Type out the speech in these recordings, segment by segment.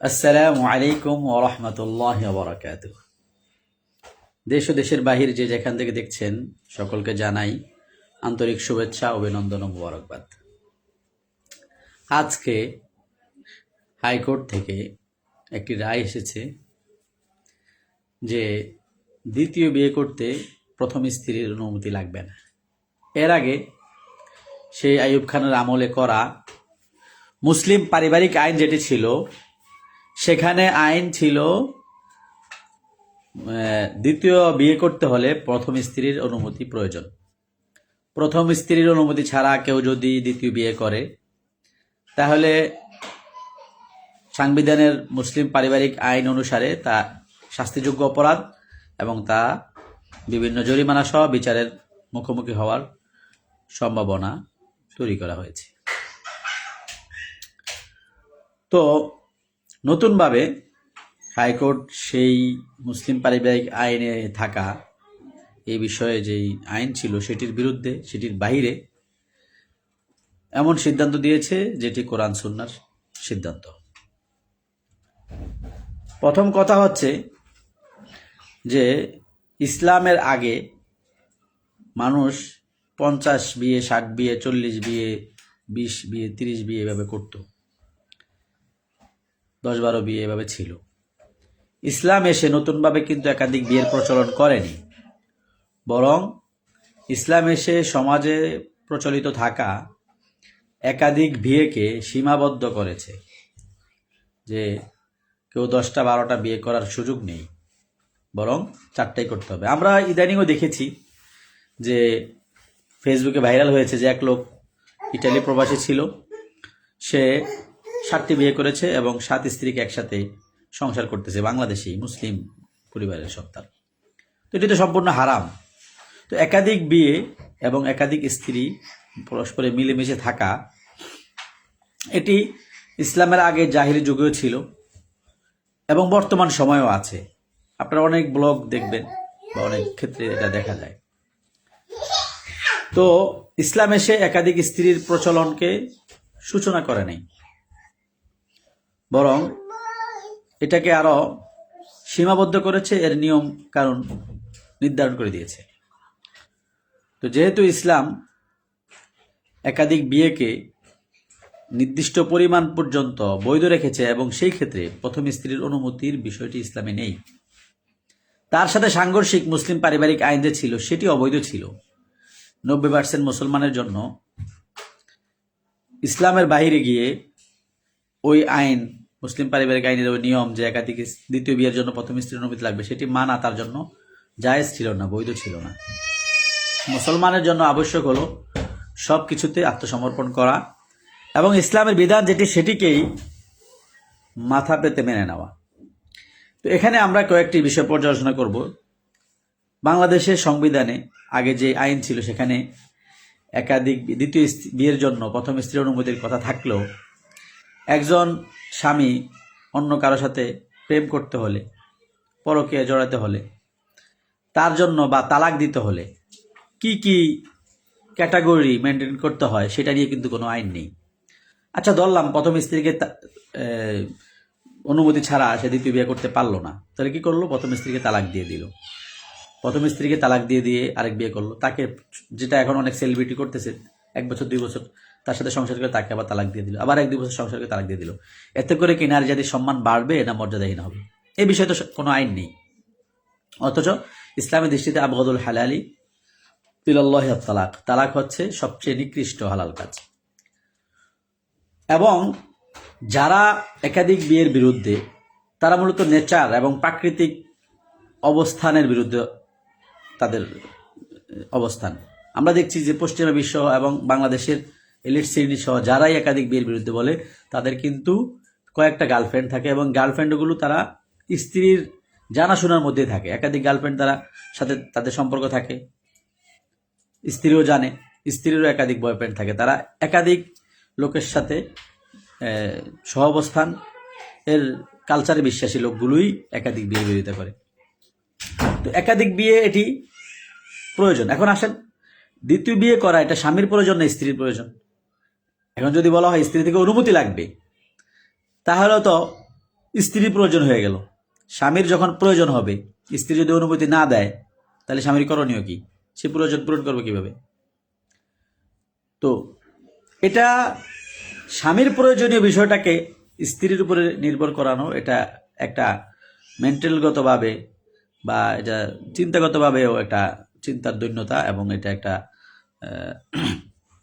আসসালামু আলাইকুম ওরহমতুল্লাহ বরাকাত দেশ ও দেশের বাহির যে যেখান থেকে দেখছেন, সকলকে জানাই আন্তরিক শুভেচ্ছা, অভিনন্দন ও মুবারকবাদ। আজকে হাইকোর্ট থেকে একটি রায় এসেছে যে দ্বিতীয় বিয়ে করতে প্রথম স্ত্রীর অনুমতি লাগবে না। এর আগে সেই আইয়ুব খানের আমলে করা মুসলিম পারিবারিক আইন যেটি ছিল সেখানে আইন ছিল দ্বিতীয় বিয়ে করতে হলে প্রথম স্ত্রীর অনুমতি প্রয়োজন। প্রথম স্ত্রীর অনুমতি ছাড়া কেউ যদি দ্বিতীয় বিয়ে করে, তাহলে সাংবিধানের মুসলিম পারিবারিক আইন অনুসারে তা শাস্তিযোগ্য অপরাধ এবং তা বিভিন্ন জরিমানা সহ বিচারের মুখোমুখি হওয়ার সম্ভাবনা তৈরি করা হয়েছে। তো নতুনভাবে হাইকোর্ট সেই মুসলিম পারিবারিক আইনে থাকা এই বিষয়ে যেই আইন ছিল সেটির বিরুদ্ধে, সেটির বাইরে এমন সিদ্ধান্ত দিয়েছে যেটি কোরআন সুন্নার সিদ্ধান্ত। প্রথম কথা হচ্ছে যে ইসলামের আগে মানুষ পঞ্চাশ বিয়ে, ষাট বিয়ে, চল্লিশ বিয়ে, বিশ বিয়ে, তিরিশ বিয়ে এভাবে করতো। দশ বারো বিয়ে এভাবে ছিল। ইসলাম এসে নতুনভাবে কিন্তু একাধিক বিয়ের প্রচলন করেনি। বরং ইসলাম এসে সমাজে প্রচলিত থাকা একাধিক বিয়েকে সীমাবদ্ধ করেছে যে কেউ দশটা, বারোটা বিয়ে করার সুযোগ নেই, বরং চারটাই করতে হবে। আমরা ইদানিংও দেখেছি যে ফেসবুকে ভাইরাল হয়েছে যে এক লোক ইটালি প্রবাসী ছিল। সে সাতটি বিয়ে করেছে এবং সাত স্ত্রীকে একসাথে সংসার করতেছে বাংলাদেশি, মুসলিম পরিবারের সন্তান তো এটি তো সম্পূর্ণ হারাম। তো একাধিক বিয়ে এবং একাধিক স্ত্রী পরস্পরে মিলেমিশে থাকা, এটি ইসলামের আগে জাহিরি যুগেও ছিল এবং বর্তমান সময়েও আছে। আপনারা অনেক ব্লগ দেখবেন বা অনেক ক্ষেত্রে এটা দেখা যায়। তো ইসলাম এসে একাধিক স্ত্রীর প্রচলনকে সূচনা করে নেই। বরং এটাকে আরও সীমাবদ্ধ করেছে এর নিয়ম কারণ নির্ধারণ করে দিয়েছে। তো যেহেতু ইসলাম একাধিক বিয়েকে নির্দিষ্ট পরিমাণ পর্যন্ত বৈধ রেখেছে এবং সেই ক্ষেত্রে প্রথম স্ত্রীর অনুমতির বিষয়টি ইসলামে নেই, তার সাথে সাংঘর্ষিক মুসলিম পারিবারিক আইন যে ছিল সেটি অবৈধ ছিল। নব্বই পার্সেন্ট মুসলমানের জন্য ইসলামের বাইরে গিয়ে ওই আইন মুসলিম পারিবারিক আইনের ওই নিয়ম যে একাধিক দ্বিতীয় বিয়ের জন্য প্রথম স্ত্রীর অনুমতি লাগবে, সেটি মানা তার জন্য জায়েজ ছিল না, বৈধ ছিল না। মুসলমানের জন্য আবশ্যক হলো সব কিছুতে আত্মসমর্পণ করা এবং ইসলামের বিধান যেটি, সেটিকেই মাথা পেতে মেনে নেওয়া। তো এখানে আমরা কয়েকটি বিষয় পর্যালোচনা করব। বাংলাদেশের সংবিধানে আগে যে আইন ছিল, সেখানে একাধিক দ্বিতীয় বিয়ের জন্য প্রথম স্ত্রীর অনুমতির কথা থাকলেও একজন স্বামী অন্য কারও সাথে প্রেম করতে হলে, পরকে জড়াতে হলে, তার জন্য বা তালাক দিতে হলে কি কি ক্যাটাগরি মেনটেন করতে হয় সেটা নিয়ে কিন্তু কোনো আইন নেই। আচ্ছা ধরলাম প্রথম স্ত্রীকে অনুমতি ছাড়া সে দ্বিতীয় বিয়ে করতে পারল না। তাহলে কি করল? প্রথম স্ত্রীকে তালাক দিয়ে দিল। প্রথম স্ত্রীকে তালাক দিয়ে দিয়ে আরেক বিয়ে করল। তাকে যেটা এখন অনেক সেলিব্রিটি করতেছে, এক বছর, দুই বছর তার সাথে সংসার করে তাকে আবার তালাক দিয়ে দিল। আবার এক দুই বছর সংসার করে তালাক দিয়ে দিল। এতে করে কি নারী জাতির সম্মান বাড়বে না মর্যাদাহীন হবে? এই বিষয়ে তো কোনো আইন নেই। অথচ ইসলামের দৃষ্টিতে আবগদুল হালালি তিলাল্লাহ তালাক। তালাক হচ্ছে সবচেয়ে নিকৃষ্ট হালাল কাজ। এবং যারা একাধিক বিয়ের বিরুদ্ধে, তারা মূলত নেচার এবং প্রাকৃতিক অবস্থানের বিরুদ্ধে তাদের অবস্থান। আমরা দেখছি যে পশ্চিমা বিশ্ব এবং বাংলাদেশের এলিট শ্রেণি সহ যারাই একাধিক বিয়ের বিরুদ্ধে বলে, তাদের কিন্তু কয়েকটা গার্লফ্রেন্ড থাকে এবং গার্লফ্রেন্ডগুলো তারা স্ত্রীর জানাশোনার মধ্যে থাকে। একাধিক গার্লফ্রেন্ড তারা সাথে তাদের সম্পর্ক থাকে। স্ত্রীও জানে, স্ত্রীরও একাধিক বয়ফ্রেন্ড থাকে। তারা একাধিক লোকের সাথে সহাবস্থান এর কালচারে বিশ্বাসী লোকগুলোই একাধিক বিয়ে বিরোধিতা করে। তো একাধিক বিয়ে এটি প্রয়োজন। এখন আসেন, দ্বিতীয় বিয়ে করা এটা স্বামীর প্রয়োজন না স্ত্রীর প্রয়োজন? এখন যদি বলা হয় স্ত্রী থেকে অনুমতি লাগবে, তাহলে তো স্ত্রীর প্রয়োজন হয়ে গেল। স্বামীর যখন প্রয়োজন হবে, স্ত্রী যদি অনুমতি না দেয়, তাহলে স্বামীর করণীয় কি? সে প্রয়োজন পূরণ করবে কীভাবে? তো এটা স্বামীর প্রয়োজনীয় বিষয়টাকে স্ত্রীর উপরে নির্ভর করানো, এটা একটা মেন্টালগতভাবে বা এটা চিন্তাগতভাবেও একটা চিন্তার দৈন্যতা এবং এটা একটা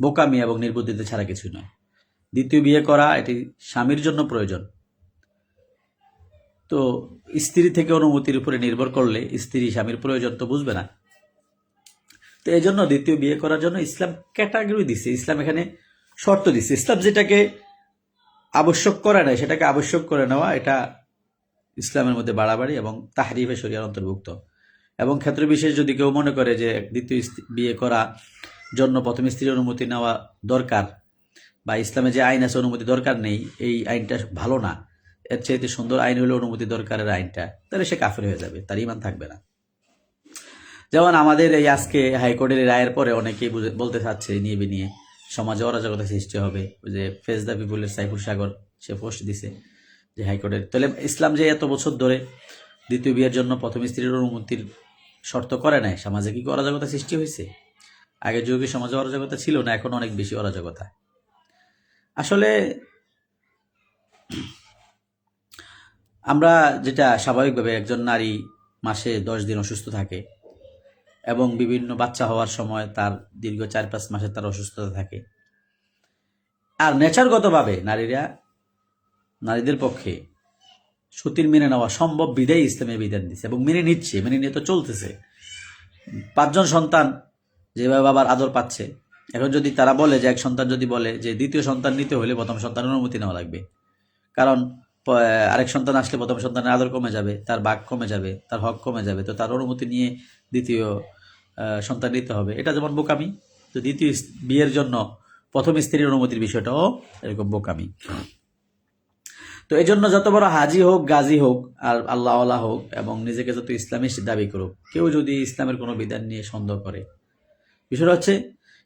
বোকামি এবং নির্বুদ্ধিতা ছাড়া কিছু নয়। দ্বিতীয় বিয়ে করা, এটি স্বামীর জন্য প্রয়োজন। তো স্ত্রী থেকে অনুমতির উপরে নির্ভর করলে স্ত্রী স্বামীর প্রয়োজন তো বুঝবে না। তো এই জন্য দ্বিতীয় বিয়ে করার জন্য ইসলাম ক্যাটাগরি দিছে। ইসলাম এখানে শর্ত দিচ্ছে ইসলাম যেটাকে আবশ্যক করে না সেটাকে আবশ্যক করে নেওয়া, এটা ইসলামের মধ্যে বাড়াবাড়ি এবং তাহরিফে শরিয়ার অন্তর্ভুক্ত। এবং ক্ষেত্র বিশেষ যদি কেউ মনে করে যে দ্বিতীয় বিয়ে করা জন্য প্রথম স্ত্রীর অনুমতি নেওয়া দরকার বা ইসলামে যে আইন আছে অনুমতি দরকার নেই, এই আইনটা ভালো না। এর চাইতে সুন্দর আইন হলে অনুমতি দরকারের আইনটা। তাহলে সে কাফের হয়ে যাবে, তার ইমান থাকবে না। যেমন আমাদের এই আজকে হাইকোর্টের রায়ের পরে অনেকেই বলতে চাচ্ছে নিয়ে নিয়ে সমাজে অরাজকতা সৃষ্টি হবে। যে ফেস দ্য পিপুলের সাইফুল সাগর, সে পোস্ট দিছে যে হাইকোর্টের। তাহলে ইসলাম যে এত বছর ধরে দ্বিতীয় বিয়ের জন্য প্রথম স্ত্রীর অনুমতির শর্ত করে নাই, সমাজে কি অরাজকতা সৃষ্টি হয়েছে? আগের যুগে সমাজে অরাজকতা ছিল না, এখন অনেক বেশি অরাজকতা। আসলে আমরা যেটা স্বাভাবিকভাবে একজন নারী মাসে দশ দিন অসুস্থ থাকে এবং বিভিন্ন বাচ্চা হওয়ার সময় তার দীর্ঘ চার পাঁচ মাসে তার অসুস্থতা থাকে। আর নেচারগতভাবে নারীরা, নারীদের পক্ষে সতীর মেনে নেওয়া সম্ভব বিধায় ইসলামের বিধান দিচ্ছে এবং মেনে নিচ্ছে, মেনে নিয়ে তো চলতেছে। পাঁচজন সন্তান যেভাবে বাবার আদর পাচ্ছে। এখন যদি তারা বলে যে এক সন্তান যদি বলে যে দ্বিতীয় সন্তান নিতে হলে প্রথম সন্তানের অনুমতি নেওয়া লাগবে। কারণ আরেক সন্তান আসলে প্রথম সন্তানের আদর কমে যাবে, তার বাঘ কমে যাবে, তার হক কমে যাবে, তো তার অনুমতি নিয়ে দ্বিতীয় সন্তান নিতে হবে। এটা যেমন বোকামি, তো দ্বিতীয় বিয়ের জন্য প্রথম স্ত্রীর অনুমতির বিষয়টাও এরকম বোকামি। তো এই জন্য যত বড় হাজি হোক, গাজী হোক, আর আল্লাহ হোক, এবং নিজেকে যত ইসলামী দাবি করুক, কেউ যদি ইসলামের কোনো বিধান নিয়ে সন্দেহ করে বিষয়টা হচ্ছে,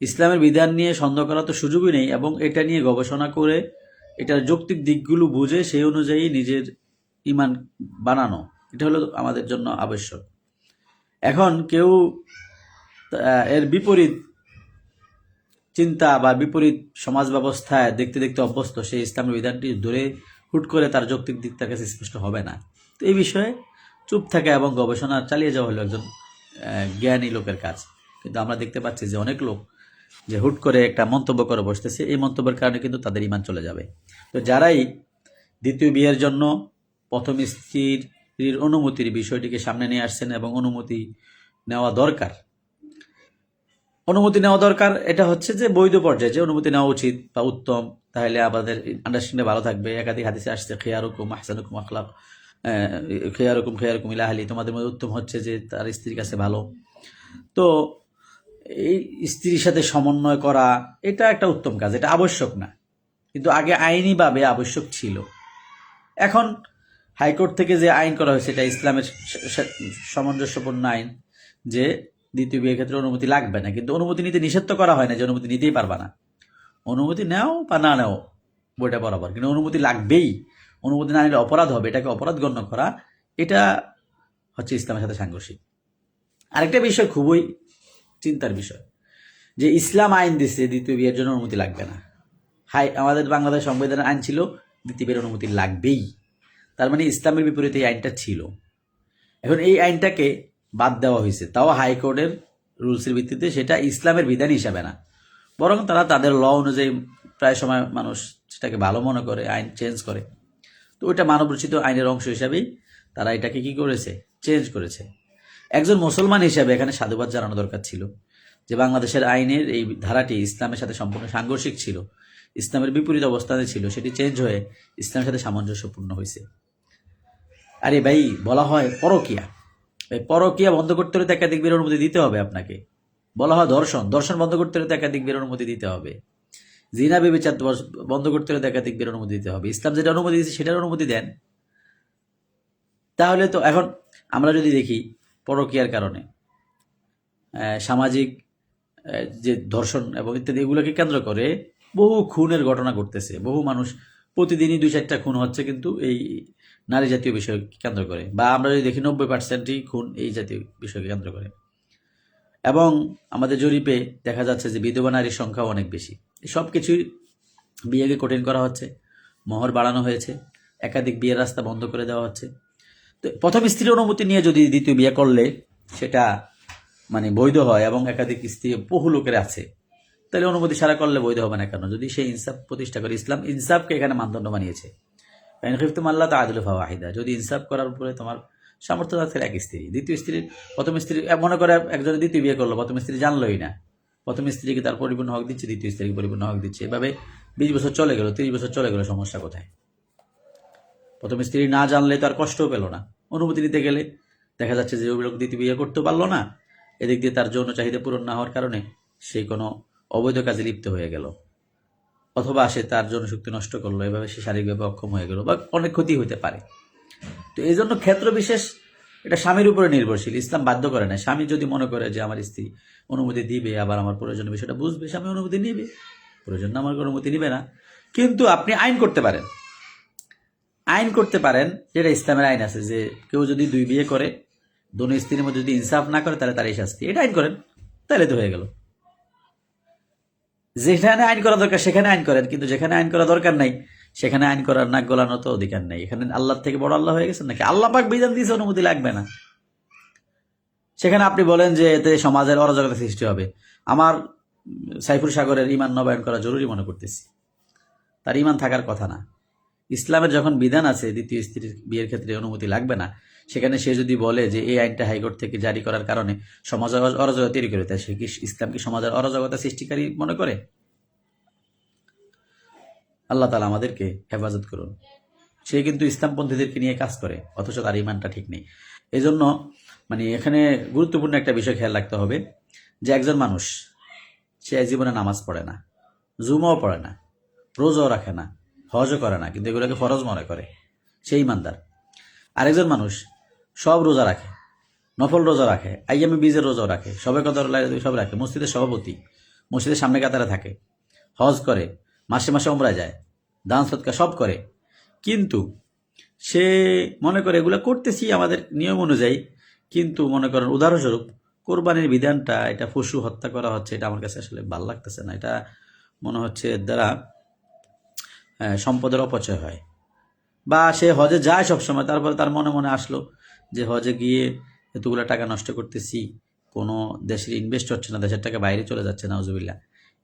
ইসলামের বিধান নিয়ে সন্দেহ করার তো সুযোগই নেই এবং এটা নিয়ে গবেষণা করে এটার যৌক্তিক দিকগুলো বুঝে সেই অনুযায়ী নিজের ইমান বানানো। এটা হলো আমাদের জন্য আবশ্যক। এখন কেউ এর বিপরীত চিন্তা বা বিপরীত সমাজ ব্যবস্থায় দেখতে দেখতে অভ্যস্ত, সেই ইসলামের বিধানটি ধরে হুট করে তার যৌক্তিক দিক তার কাছে স্পষ্ট হবে না। তো এই বিষয়ে চুপ থাকা এবং গবেষণা চালিয়ে যাওয়া হলো একজন জ্ঞানী লোকের কাজ কিন্তু আমরা দেখতে পাচ্ছি যে অনেক লোক যে হুট করে একটা মন্তব্য করে বসতেছে, এই মন্তব্যের কারণে কিন্তু তাদের ইমান চলে যাবে। তো যারাই দ্বিতীয় বিয়ের জন্য প্রথম স্ত্রীর অনুমতির বিষয়টিকে সামনে নিয়ে আসছেন এবং অনুমতি নেওয়া দরকার, অনুমতি নেওয়া দরকার, এটা হচ্ছে যে বৈধ পর্যায়ে যে অনুমতি নেওয়া উচিত বা উত্তম, তাহলে আমাদের আন্ডারস্ট্যান্ডিং ভালো থাকবে। একাধিক হাদিসে আসছে, খেয়ারুকুম, আহসানুকুম আখলাক খেয়ারুকুম খেয়ারুকুম ইলাহালি তোমাদের মধ্যে উত্তম হচ্ছে যে তার স্ত্রীর কাছে ভালো। তো এই স্ত্রীর সাথে সমন্বয় করা, এটা একটা উত্তম কাজ, এটা আবশ্যক না। কিন্তু আগে আইনিভাবে আবশ্যক ছিল। এখন হাইকোর্ট থেকে যে আইন করা হয়েছে, এটা ইসলামের সামঞ্জস্যপূর্ণ আইন যে দ্বিতীয় বিয়ের ক্ষেত্রে অনুমতি লাগবে না। কিন্তু অনুমতি নিতে নিষেধ করা হয় না যে অনুমতি নিতেই পারবা না। অনুমতি নেও বা না নেও, বইটা বরাবর। কিন্তু অনুমতি লাগবেই। অনুমতি না নিলে অপরাধ হবে, এটাকে অপরাধ গণ্য করা, এটা হচ্ছে ইসলামের সাথে সাংঘর্ষিক। আরেকটা বিষয় খুবই চিন্তার বিষয়। যে ইসলাম আইন দিছে, দ্বিতীয় বিয়ের জন্য অনুমতি লাগবে না। হাই, আমাদের বাংলাদেশ সংবিধানের আইন ছিল, দ্বিতীয় বিয়ের অনুমতি লাগবেই। তার মানে ইসলামের বিপরীতে এই আইনটা ছিল। এখন এই আইনটাকে বাদ দেওয়া হয়েছে। তাও হাইকোর্টের রুলসের ভিত্তিতে সেটা ইসলামের বিধান হিসাবে না। বরং তারা তাদের ল অনুযায়ী প্রায় সময় মানুষ সেটাকে ভালো মনে করে, আইন চেঞ্জ করে। তো ওইটা মানবরচিত আইনের অংশ হিসাবেই তারা এটাকে কি করেছে? চেঞ্জ করেছে। একজন মুসলমান হিসাবে এখানে সাধুবাদ জানানো দরকার ছিল, যে বাংলাদেশের আইনের এই ধারাটি ইসলামের সাথে সম্পূর্ণ সাংঘর্ষিক ছিল, ইসলামের বিপরীত অবস্থানে ছিল, সেটি চেঞ্জ হয়ে ইসলামের সাথে সামঞ্জস্যপূর্ণ হয়েছে। আরে ভাই, বলা হয় পরকিয়া। এই পরকিয়া বন্ধ করতে হলে তো একাধিক বিয়ের অনুমতি দিতে হবে আপনাকে। বলা হয় দর্শন। দর্শন বন্ধ করতে হলে তো একাধিক বিয়ের অনুমতি দিতে হবে। জিনা বেবিচার বন্ধ করতে হলে তো একাধিক বিয়ের অনুমতি দিতে হবে। ইসলাম যেটা অনুমতি দিচ্ছে সেটার অনুমতি দেন। তাহলে তো এখন আমরা যদি দেখি পরকিয়ার কারণে। সামাজিক যে ধর্ষণ এবং ইত্যাদি এগুলোকে কেন্দ্র করে বহু খুনের ঘটনা ঘটতেছে। বহু মানুষ প্রতিদিনই দুই চারটা খুন হচ্ছে কিন্তু এই নারী জাতীয় বিষয় কেন্দ্র করে বা আমরা যদি দেখি নব্বই পার্সেন্টই খুন এই জাতীয় বিষয়কে কেন্দ্র করে। এবং আমাদের জরিপে দেখা যাচ্ছে যে বিধবা নারীর সংখ্যাও অনেক বেশি। সব কিছুই বিয়েকে কঠিন করা হচ্ছে, মোহর বাড়ানো হয়েছে, একাধিক বিয়ের রাস্তা বন্ধ করে দেওয়া হচ্ছে। তো প্রথম স্ত্রীর অনুমতি নিয়ে যদি দ্বিতীয় বিয়ে করলে সেটা মানে বৈধ হয় এবং একাধিক স্ত্রী বহু লোকের আছে, তাহলে অনুমতি ছাড়া করলে বৈধ হবে না কেন? যদি সে ইনসাফ প্রতিষ্ঠা করে ইসলাম, ইনসাফকে এখানে মানদণ্ড বানিয়েছে। ফাইনখিফতুম আল্লাহ তাআদুল ফাওয়াহিদা যদি ইনসাফ করার উপরে তোমার সামর্থ্য থাকছে এক স্ত্রী। দ্বিতীয় স্ত্রীর প্রথম স্ত্রী মনে করে একজন দ্বিতীয় বিয়ে করল, প্রথম স্ত্রী জানলোই না। প্রথম স্ত্রীকে তার পরিপূর্ণ হক দিচ্ছে, দ্বিতীয় স্ত্রীকে পরিপূর্ণ হক দিচ্ছে। এভাবে বিশ বছর চলে গেল, তিরিশ বছর চলে গেল সমস্যা কোথায়? প্রথম স্ত্রী না জানলে তার কষ্টও পেল না। অনুমতি নিতে গেলে দেখা যাচ্ছে যে লোক দ্বিতীয় বিয়ে করতে পারল না। এদিক দিয়ে তার যৌন চাহিদা পূরণ না হওয়ার কারণে সে কোনো অবৈধ কাজে লিপ্ত হয়ে গেল। অথবা সে তার জন্য শক্তি নষ্ট করল, এভাবে সে শারীরিকভাবে অক্ষম হয়ে গেল বা অনেক ক্ষতি হতে পারে। তো এই জন্য ক্ষেত্র বিশেষ এটা স্বামীর উপরে নির্ভরশীল, ইসলাম বাধ্য করে না। স্বামী যদি মনে করে যে আমার স্ত্রী অনুমতি দিবে, আবার আমার প্রয়োজনীয় বিষয়টা বুঝবে, স্বামী অনুমতি নিবে। প্রয়োজন না আমার অনুমতি নিবে না। কিন্তু আপনি আইন করতে পারেন। আইন করতে পারেন, যেটা ইসলামের আইন আছে, যে কেউ যদি দুই বিয়ে করে, দোনো স্ত্রীর মধ্যে যদি ইনসাফ না করে, তাহলে তার এই শাস্তি। এটা আইন করেন, তাহলে তো হয়ে গেল। যেখানে আইন করা দরকার, সেখানে আইন করেন, কিন্তু যেখানে আইন করা দরকার নাই, সেখানে আইন করার নাক গলানো তো অধিকার নেই। এখানে আল্লাহ থেকে বড় আল্লাহ হয়ে গেছেন নাকি? আল্লাহ পাক বিধান দিয়েছে, অনুমতি লাগবে না। সেখানে আপনি বলেন যে এতে সমাজের অরাজকতা সৃষ্টি হবে। আমার সাইফুর সাগরের ইমান নবায়ন করা জরুরি মনে করতেছি। তার ইমান থাকার কথা না। ইসলামের যখন বিধান আছে, দ্বিতীয় স্ত্রীর বিয়ের ক্ষেত্রে অনুমতি লাগবে না, সেখানে সে যদি বলে যে এই আইনটা হাইকোর্ট থেকে জারি করার কারণে সমাজ অরাজ- অরাজকতা তৈরি করে তাই সে কি ইসলাম কি সমাজের অরাজকতা সৃষ্টিকারী মনে করে? আল্লাহ তালা আমাদেরকে হেফাজত করুন। সে কিন্তু ইসলামপন্থীদেরকে নিয়ে কাজ করে, অথচ তার ইমানটা ঠিক নেই। এই জন্য মানে এখানে গুরুত্বপূর্ণ একটা বিষয় খেয়াল রাখতে হবে, যে একজন মানুষ, সে জীবনে নামাজ পড়ে না, জুমাও পড়ে না, রোজও রাখে না হজও করে না, কিন্তু এগুলোকে ফরজ মনে করে। সেই ইমানদার। আরেকজন মানুষ সব রোজা রাখে, নফল রোজা রাখে, আইয়ামে বীজের রোজাও রাখে সবে কদর সব রাখে, মসজিদের সভাপতি, মসজিদের সামনে কাতারে থাকে, হজ করে, মাসে মাসে ওমরা যায়, দান সৎকার সব করে। কিন্তু সে মনে করে, এগুলো করতেছি আমাদের নিয়ম অনুযায়ী, কিন্তু মনে করেন উদাহরণস্বরূপ কোরবানির বিধানটা, এটা পশু হত্যা করা হচ্ছে, এটা আমার কাছে আসলে ভালো লাগতেছে না। এটা মনে হচ্ছে, এর দ্বারা সম্পদের অপচয় হয়। বা সে হজে যায় সবসময়, তারপরে তার মনে মনে আসলো যে হজে গিয়ে এতগুলো টাকা নষ্ট করতেছি, কোনো দেশের ইনভেস্ট হচ্ছে না, দেশের টাকা বাইরে চলে যাচ্ছে নাউজুবিল্লা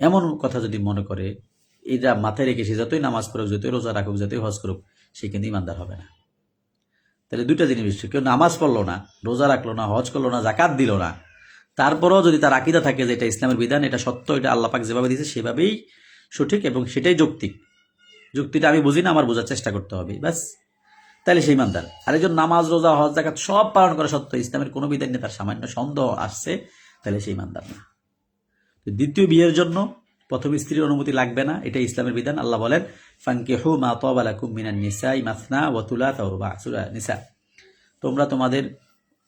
এমন কথা যদি মনে করে, এটা মাথায় রেখে সে যতই নামাজ পড়ুক, যতই রোজা রাখুক, যতই হজ করুক, সে কিন্তু ইমানদার হবে না। তাহলে দুইটা জিনিস কেউ নামাজ পড়ল না, রোজা রাখল না, হজ করল না জাকাত দিল না, তারপরেও যদি তার আকিদা থাকে যে এটা ইসলামের বিধান, এটা সত্য, এটা আল্লাহ পাক যেভাবে দিয়েছে সেভাবেই সঠিক এবং সেটাই যৌক্তিক। যুক্তিটা আমি বুঝি না, আমার বোঝার চেষ্টা করতে হবে, ব্যাস। তাহলে সেই ইমানদার আরেকজন নামাজ, রোজা, হজ জাকাত সব পালন করা সত্ত্বেও ইসলামের কোনো বিধান নিয়ে তার সামান্য সন্দেহ আসছে তাহলে সেই ইমানদার না। দ্বিতীয় বিয়ের জন্য প্রথম স্ত্রীর অনুমতি লাগবে না এটা ইসলামের বিধান। আল্লাহ বলেন ফাঙ্কিহু মা তাবালাকুম মিনান নিসাই মাসনা ওয়া তুলাতা ওয়া রুবা সূরা নিসা। তোমরা তোমাদের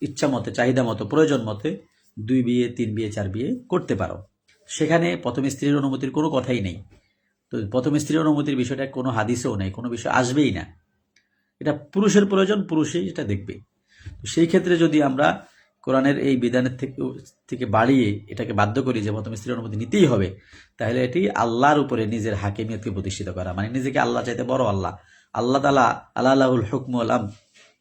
ইচ্ছা মতে, চাহিদা মতো, প্রয়োজন মতে দুই বিয়ে, তিন বিয়ে, চার বিয়ে করতে পারো। সেখানে প্রথম স্ত্রীর অনুমতির কোনো কথাই নেই। তো প্রথম স্ত্রীর অনুমতির বিষয়টা কোনো হাদিসেও নেই, কোনো বিষয় আসবেই না। এটা পুরুষের প্রয়োজন, পুরুষই এটা দেখবে। তো সেই ক্ষেত্রে যদি আমরা কোরআনের এই বিধানের থেকে থেকে বাড়িয়ে এটাকে বাধ্য করি যে প্রথম স্ত্রীর অনুমতি নিতেই হবে, তাহলে এটি আল্লাহর উপরে নিজের হাকিমিয়তকে প্রতিষ্ঠিত করা। মানে নিজেকে আল্লাহ চাইতে বড় আল্লাহ। আল্লাহ তালা আল্লাহ আল্লাহুল হুকমুল আম,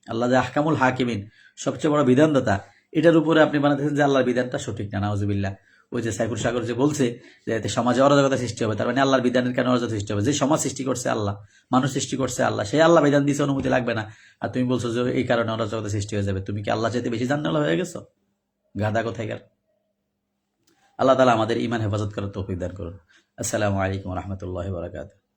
আল্লাহ আহকামুল হাকিমিন, সবচেয়ে বড় বিধানদাতা, এটার উপরে আপনি বানাতেছেন যে আল্লাহর বিধানটা সঠিক না, নাউজুবিল্লাহ। ওই যে সাইফুল সাগর যে বলছে যে এতে সমাজে অরাজকতা সৃষ্টি হবে, তার মানে আল্লাহর বিধানের কেন অরাজকতা সৃষ্টি হবে? যে সমাজ সৃষ্টি করছে আল্লাহ, মানুষ সৃষ্টি করছে আল্লাহ, সেই আল্লাহ বিধান দিয়েছে অনুমতি লাগবে না। আর তুমি বলছো যে এই কারণে অরাজকতা সৃষ্টি হয়ে যাবে। তুমি কি আল্লাহ চাইতে বেশি জানালা হয়ে গেছো? গাদা কোথায় আল্লাহ তালা আমাদের ইমান হেফাজত করার তৌফিক দান করুন। আসসালামু আলাইকুম রহমতুল্লাহ বরাকাত